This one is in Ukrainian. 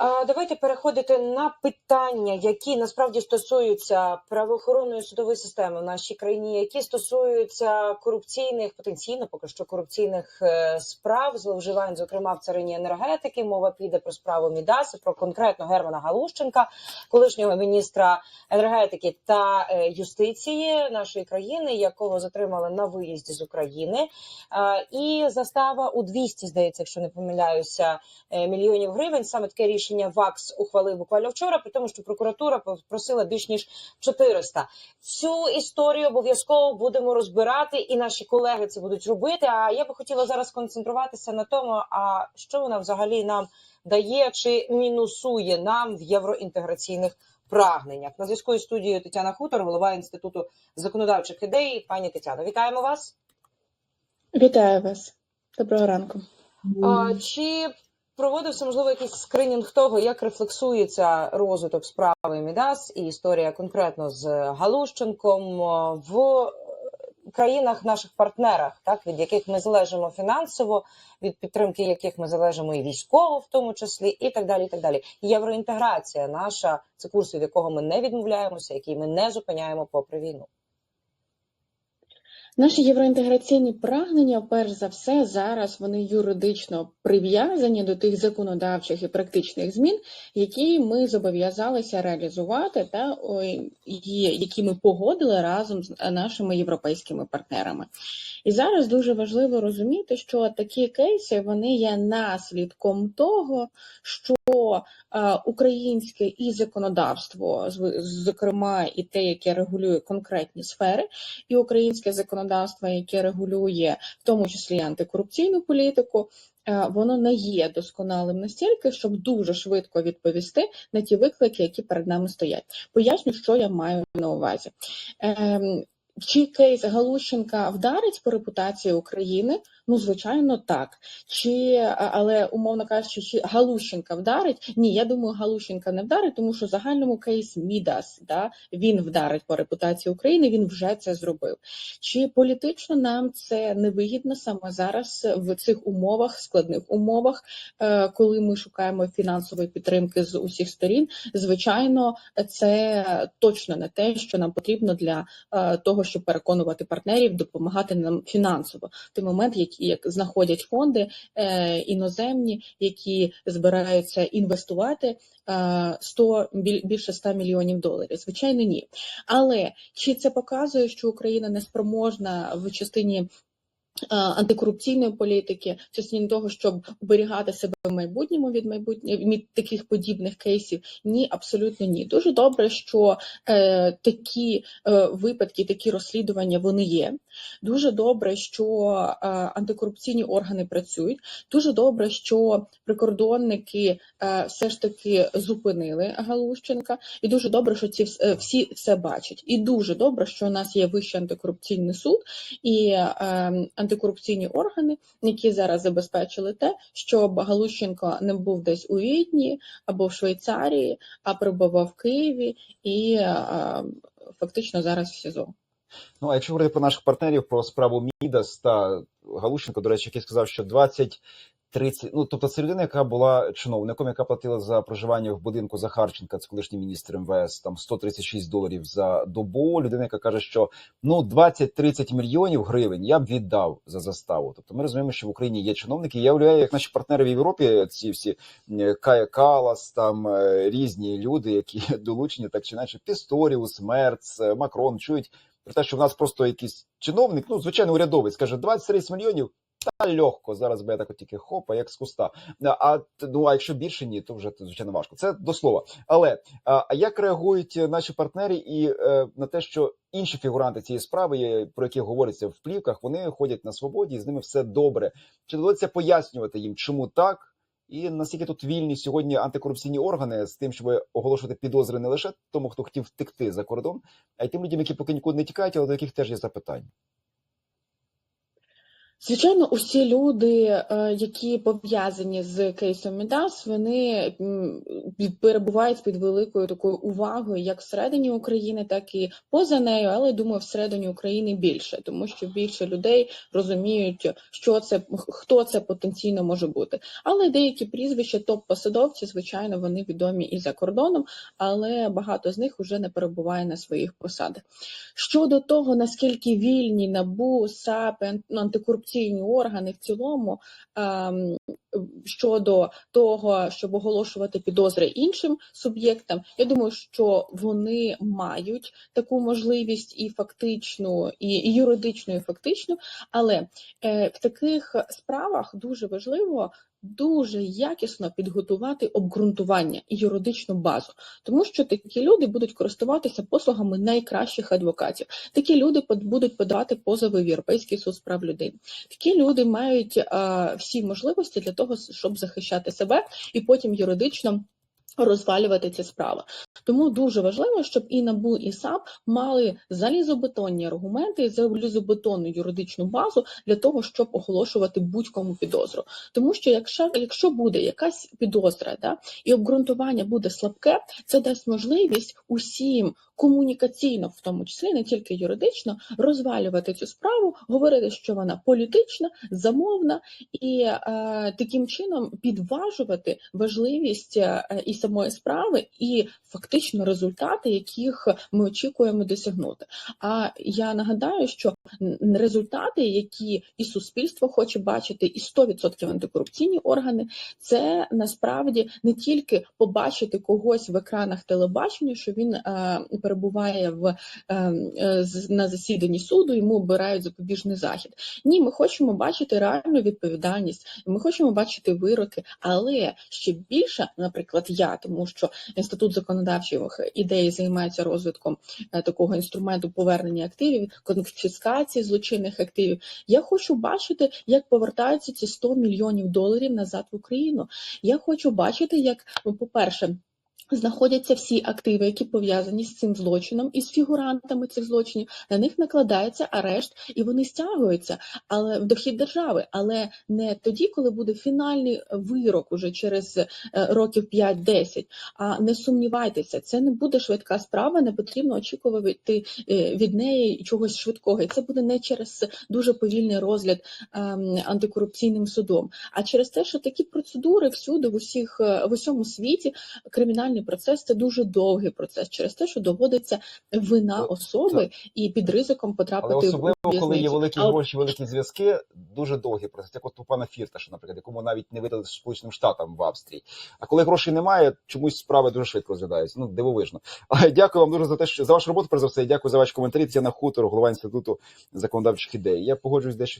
Давайте переходити на питання, які насправді стосуються правоохоронної судової системи в нашій країні, які стосуються корупційних потенційно поки що корупційних е, справ, зловживань, зокрема в царині енергетики. Мова піде про справу Мідаса, про конкретно Германа Галущенка, колишнього міністра енергетики та е, юстиції нашої країни, якого затримали на виїзді з України. І застава у 200, здається, якщо не помиляюся, е, мільйонів гривень. Саме таке рішення ВАКС ухвалив буквально вчора, при тому, що прокуратура просила більш ніж 400. Цю історію обов'язково будемо розбирати, і наші колеги це будуть робити. А я би хотіла зараз концентруватися на тому, а що вона взагалі нам дає чи мінусує нам в євроінтеграційних прагненнях. На зв'язку із студією Тетяна Хутор, голова інституту законодавчих ідей. Пані Тетяно, вітаємо вас. Вітаю вас. Доброго ранку. А, чи проводився можливо якийсь скринінг того, як рефлексується розвиток справи Мідас і історія конкретно з Галущенком в е, країнах наших партнерах, так від яких ми залежимо фінансово, від підтримки яких ми залежимо і військово, в тому числі, і так далі. І так далі. Євроінтеграція наша це курс, від якого ми не відмовляємося, який ми не зупиняємо попри війну. Наші євроінтеграційні прагнення, перш за все, зараз вони юридично прив'язані до тих законодавчих і практичних змін, які ми зобов'язалися реалізувати, та які ми погодили разом з нашими європейськими партнерами. І зараз дуже важливо розуміти, що такі кейси вони є наслідком того, що е, українське і законодавство, зокрема і те, яке регулює конкретні сфери, і українське законодавство, яке регулює в тому числі антикорупційну політику. е, Воно не є досконалим настільки, щоб дуже швидко відповісти на ті виклики, які перед нами стоять. Поясню, що я маю на увазі. Ем, Чи кейс Галущенка вдарить по репутації України? Ну, звичайно, так. Чи але умовно кажучи, чи Галущенка вдарить? Ні, я думаю, Галущенка не вдарить, тому що в загальному кейс Мідас, да, він вдарить по репутації України. Він вже це зробив. Чи політично нам це невигідно саме зараз в цих умовах, складних умовах, е, коли ми шукаємо фінансової підтримки з усіх сторін? Звичайно, це точно не те, що нам потрібно для е, того, щоб переконувати партнерів, допомагати нам фінансово. Той момент, які як знаходять фонди е, іноземні, які збираються інвестувати е, 100, біль- більше 100 мільйонів доларів. Звичайно, ні. Але чи це показує, що Україна не спроможна в частині е, антикорупційної політики, в частині того, щоб оберігати себе в майбутньому від майбутнє від таких подібних кейсів? Ні, абсолютно ні. Дуже добре, що е, такі е, випадки, такі розслідування вони є. Дуже добре, що е, антикорупційні органи працюють. Дуже добре, що прикордонники е, все ж таки зупинили Галущенка, і дуже добре, що ці е, всі це бачать. І дуже добре, що у нас є Вищий антикорупційний суд і е, антикорупційні органи, які зараз забезпечили те, щоб Галущенко не був десь у Відні або в Швейцарії, а перебував в Києві і е, фактично зараз в СІЗО. Ну, а якщо говорити про наших партнерів, про справу Мідас та Галущенко, до речі, який сказав, що 20 30, ну тобто це людина, яка була чиновником, яка платила за проживання в будинку Захарченка, це колишній міністр МВС, там 136 доларів за добу. Людина, яка каже, що ну 20-30 мільйонів гривень я б віддав за заставу. Тобто ми розуміємо, що в Україні є чиновники. Я уявляю, як наші партнери в Європі, ці всі Кая Калас, там е, різні люди, які долучені так чи інакше, Пісторіус, Мерц, е, Макрон чують про те, що в нас просто якийсь чиновник, ну звичайно, урядовець, каже 20-30 мільйонів. Та легко, зараз би я так от тільки хопа, як з куста. А ну а якщо більше ні, то вже звичайно важко. Це до слова. Але а як реагують наші партнери і е, на те, що інші фігуранти цієї справи, про які говориться в плівках, вони ходять на свободі, і з ними все добре. Чи доводиться пояснювати їм, чому так? І наскільки тут вільні сьогодні антикорупційні органи з тим, щоб оголошувати підозри не лише тому, хто хотів втекти за кордон, а й тим людям, які поки нікуди не тікають, але до яких теж є запитання. Звичайно, усі люди, е, які пов'язані з кейсом Мідас, вони перебувають під великою такою увагою як всередині України, так і поза нею. Але думаю, всередині України більше, тому що більше людей розуміють, що це хто це потенційно може бути. Але деякі прізвища, топ-посадовці, звичайно, вони відомі і за кордоном, але багато з них вже не перебуває на своїх посадах. Щодо того, наскільки вільні НАБУ, САП, ну, антикорупційні органи в цілому ем, щодо того, щоб оголошувати підозри іншим суб'єктам, я думаю, що вони мають таку можливість і фактичну, і, юридичну, і фактичну, але е, в таких справах дуже важливо. Дуже якісно підготувати обґрунтування і юридичну базу, тому що такі люди будуть користуватися послугами найкращих адвокатів. Такі люди будуть подавати позови в Європейський суд з прав людини. Такі люди мають а, всі можливості для того, щоб захищати себе і потім юридично. Розвалювати ці справи, тому дуже важливо, щоб і НАБУ, і САП мали залізобетонні аргументи, і залізобетонну юридичну базу для того, щоб оголошувати будь-кому підозру. Тому що якщо, якщо буде якась підозра, да, і обґрунтування буде слабке, це дасть можливість усім комунікаційно, в тому числі не тільки юридично, розвалювати цю справу, говорити, що вона політична, замовна, і е, таким чином підважувати важливість е, і самої справи, і фактично результати, яких ми очікуємо досягнути. А я нагадаю, що результати, які і суспільство хоче бачити, і 100% антикорупційні органи, це насправді не тільки побачити когось в екранах телебачення, що він е, перебуває в е, е, на засіданні суду, йому обирають запобіжний захід. Ні, ми хочемо бачити реальну відповідальність, ми хочемо бачити вироки, але ще більше, наприклад, я, тому що інститут законодавчих ідей займається розвитком е, такого інструменту повернення активів, конфіскації злочинних активів. Я хочу бачити, як повертаються ці 100 мільйонів доларів назад в Україну. Я хочу бачити, як, ну, по-перше, знаходяться всі активи, які пов'язані з цим злочином, і з фігурантами цих злочинів. На них накладається арешт, і вони стягуються, але в дохід держави, але не тоді, коли буде фінальний вирок уже через е, років 5-10. А не сумнівайтеся, це не буде швидка справа, не потрібно очікувати е, від неї чогось швидкого. І це буде не через дуже повільний розгляд ем, антикорупційним судом, а через те, що такі процедури всюди в усіх е, в усьому світі кримінальний процес це дуже довгий процес, через те, що доводиться вина Це- особи і під ризиком потрапити Але особливо, в коли є великі А от гроші, великі зв'язки, дуже довгий процес. Як от у пана Фірташа, наприклад, якому навіть не видали Сполученим Штатам в Австрії. А коли грошей немає, чомусь справи дуже швидко розглядаються. Ну, дивовижно. Але дякую вам дуже за те, що за вашу роботу, перш за все, і дякую за ваші коментарі. Це на хутор, голова інституту законодавчих ідей. Я погоджуюсь дещо